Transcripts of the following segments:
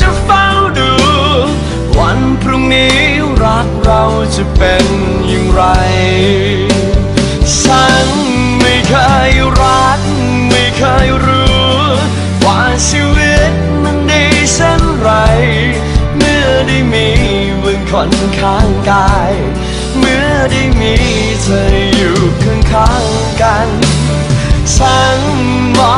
จะเฝ้าดู วันพรุ่งนี้รักเราจะเป็นอย่างไร ฉันไม่เคยรัก ไม่เคยรู้ ว่าชีวิตมันดีเช่นไร เมื่อได้มีมึงคนข้างกาย เมื่อได้มีเธออยู่ข้างๆกัน ฉันมอบ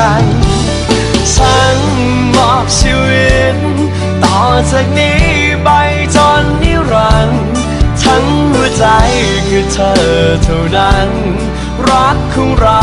กัน ฉันมอบชีวิต ต่อจากนี้ไปจนนิรันดร์ทั้งหัวใจคือเธอเท่านั้น รักของเรา